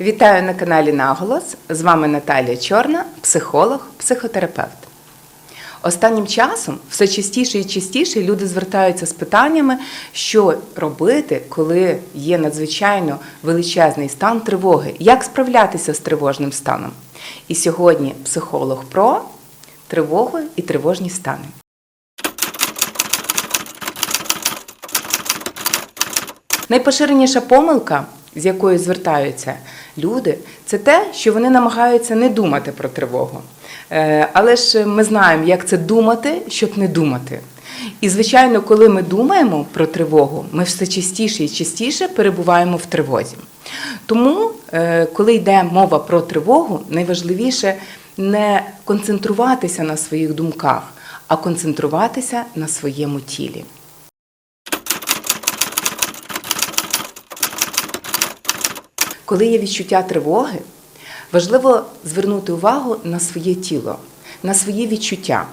Вітаю на каналі Наголос. З вами Наталія Чорна, психолог, психотерапевт. Останнім часом все частіше і частіше люди звертаються з питаннями, що робити, коли є надзвичайно величезний стан тривоги, як справлятися з тривожним станом. І сьогодні психолог про тривогу і тривожні стани. Найпоширеніша помилка, з якою звертаються люди, це те, що вони намагаються не думати про тривогу. Е, Але ж ми знаємо, як це думати, щоб не думати. І, звичайно, коли ми думаємо про тривогу, ми все частіше і частіше перебуваємо в тривозі. Тому, е, коли йде мова про тривогу, найважливіше не концентруватися на своїх думках, а концентруватися на своєму тілі. Коли є відчуття тривоги, важливо звернути увагу на своє тіло, на свої відчуття,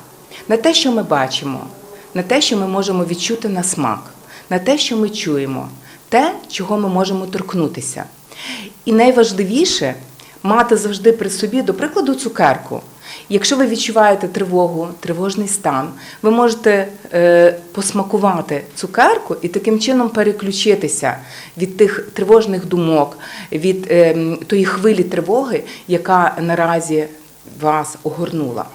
на те, що ми бачимо, на те, що ми можемо відчути на смак, на те, що ми чуємо, те, чого ми можемо торкнутися. І найважливіше мати завжди при собі, до прикладу, цукерку. Якщо ви відчуваєте тривогу, тривожний стан, ви можете е, посмакувати цукерку і таким чином переключитися від тих тривожних думок, від е, тої хвилі тривоги, яка наразі вас огорнула.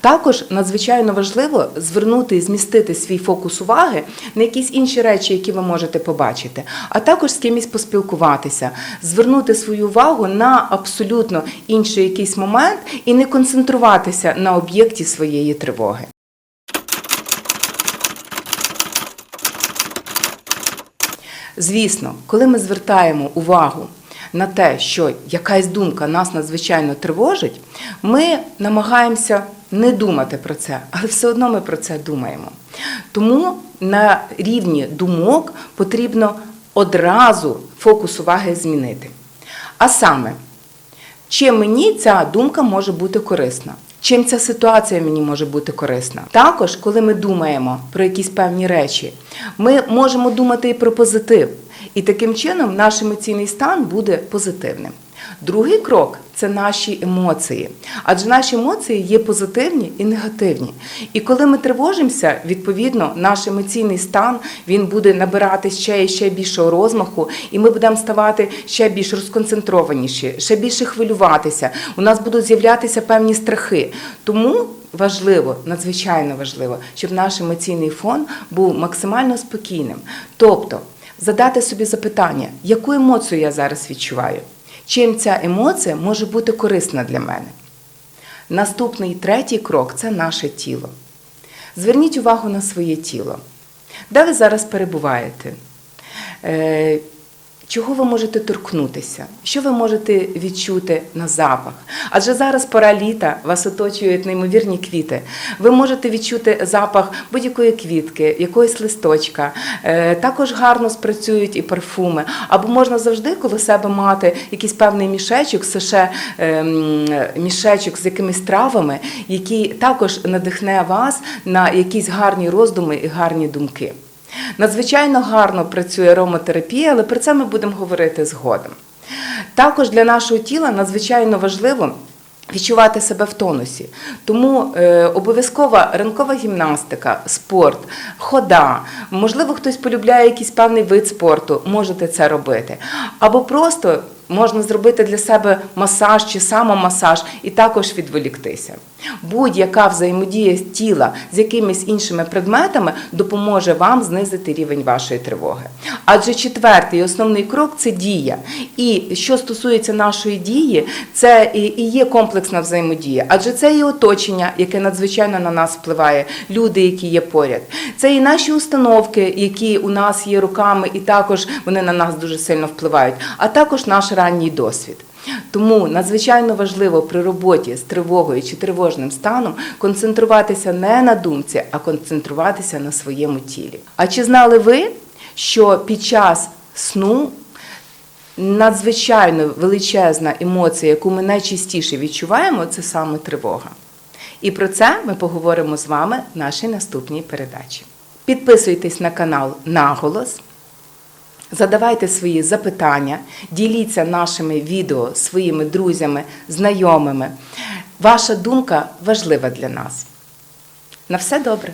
Також надзвичайно важливо звернути і змістити свій фокус уваги на якісь інші речі, які ви можете побачити, а також з кимось поспілкуватися, звернути свою увагу на абсолютно інший якийсь момент і не концентруватися на об'єкті своєї тривоги. Звісно, коли ми звертаємо увагу на те, що якась думка нас надзвичайно тривожить, ми намагаємося не думати про це, але все одно ми про це думаємо. Тому на рівні думок потрібно одразу фокус уваги змінити. А саме, чим мені ця думка може бути корисна? Чим ця ситуація мені може бути корисна? Також, коли ми думаємо про якісь певні речі, ми можемо думати і про позитив. І таким чином наш емоційний стан буде позитивним. Другий крок це наші емоції, адже наші емоції є позитивні і негативні. І коли ми тривожимося, відповідно, наш емоційний стан він буде набирати ще і ще більшого розмаху, і ми будемо ставати ще більш розконцентрованіші, ще більше хвилюватися. У нас будуть з'являтися певні страхи. Тому важливо, надзвичайно важливо, щоб наш емоційний фон був максимально спокійним. Тобто задати собі запитання, яку емоцію я зараз відчуваю, чим ця емоція може бути корисна для мене. Наступний третій крок це наше тіло. Зверніть увагу на своє тіло. Де ви зараз перебуваєте? Чого ви можете торкнутися? Що ви можете відчути на запах? Адже зараз пора літа, вас оточують неймовірні квіти. Ви можете відчути запах будь-якої квітки, якоїсь листочка. Е, Також гарно спрацюють і парфуми. Або можна завжди коло себе мати якийсь певний мішечок, саше ем, мішечок з якимись травами, який також надихне вас на якісь гарні роздуми і гарні думки. Надзвичайно гарно працює ароматерапія, але про це ми будемо говорити згодом. Також для нашого тіла надзвичайно важливо. Відчувати себе в тонусі, тому е, обов'язкова ранкова гімнастика, спорт, хода. Можливо, хтось полюбляє якийсь певний вид спорту, можете це робити. Або просто можна зробити для себе масаж чи самомасаж і також відволіктися. Будь-яка взаємодія тіла з якимись іншими предметами допоможе вам знизити рівень вашої тривоги. Адже четвертий основний крок це дія. І що стосується нашої дії, це і є комплексна взаємодія, адже це і оточення, яке надзвичайно на нас впливає, люди, які є поряд. Це і наші установки, які у нас є руками, і також вони на нас дуже сильно впливають, а також наш ранній досвід. Тому надзвичайно важливо при роботі з тривогою чи тривожним станом концентруватися не на думці, а концентруватися на своєму тілі. А чи знали ви, що під час сну надзвичайно величезна емоція, яку ми найчастіше відчуваємо, це саме тривога? І про це ми поговоримо з вами в нашій наступній передачі. Підписуйтесь на канал Наголос. Задавайте свої запитання, діліться нашими відео своїми друзями, знайомими. Ваша думка важлива для нас. На все добре.